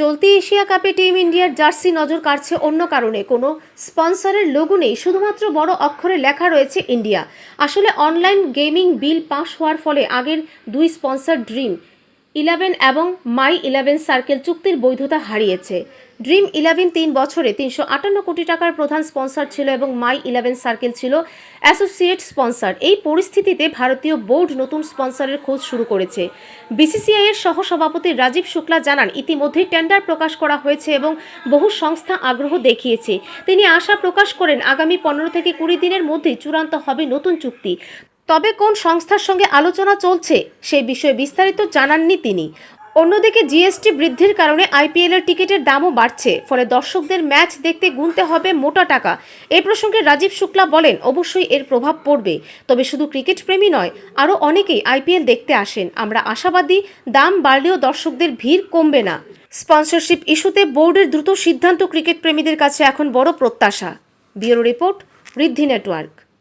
চলতি এশিয়া কাপে টিম ইন্ডিয়ার জার্সি নজর কাড়ছে অন্য কারণে। কোনো স্পন্সরের লোগো নেই, শুধুমাত্র বড় অক্ষরে লেখা রয়েছে ইন্ডিয়া। আসলে অনলাইন গেমিং বিল পাশ হওয়ার ফলে আগের দুই স্পন্সর ড্রিম ইলেভেন এবং মাই ইলেভেন সার্কেল চুক্তির বৈধতা হারিয়েছে। ড্রিম ইলেভেন তিন বছরে তিনশো আটান্ন কোটি টাকার প্রধান স্পন্সর ছিল এবং মাই ইলেভেন সার্কেল ছিল অ্যাসোসিয়েট স্পন্সর। এই পরিস্থিতিতে ভারতীয় বোর্ড নতুন স্পন্সরের খোঁজ শুরু করেছে। বিসিসিআই এর সহসভাপতি রাজীব শুক্লা জানান, ইতিমধ্যেই টেন্ডার প্রকাশ করা হয়েছে এবং বহু সংস্থা আগ্রহ দেখিয়েছে। তিনি আশা প্রকাশ করেন, আগামী পনেরো থেকে কুড়ি দিনের মধ্যেই চূড়ান্ত হবে নতুন চুক্তি। তবে কোন সংস্থার সঙ্গে আলোচনা চলছে সেই বিষয়ে বিস্তারিত জানাননি তিনি। অন্যদিকে জিএসটি বৃদ্ধির কারণে আইপিএল এর টিকিটের দামও বাড়ছে, ফলে দর্শকদের ম্যাচ দেখতে গুনতে হবে মোটা টাকা। এ প্রসঙ্গে রাজীব শুক্লা বলেন, অবশ্যই এর প্রভাব পড়বে। তবে শুধু ক্রিকেট প্রেমী নয়, আরও অনেকেই আইপিএল দেখতে আসেন। আমরা আশাবাদী, দাম বাড়লেও দর্শকদের ভিড় কমবে না। স্পন্সরশিপ ইস্যুতে বোর্ডের দ্রুত সিদ্ধান্ত ক্রিকেট প্রেমীদের কাছে এখন বড় প্রত্যাশা। Bureau report Riddhi network.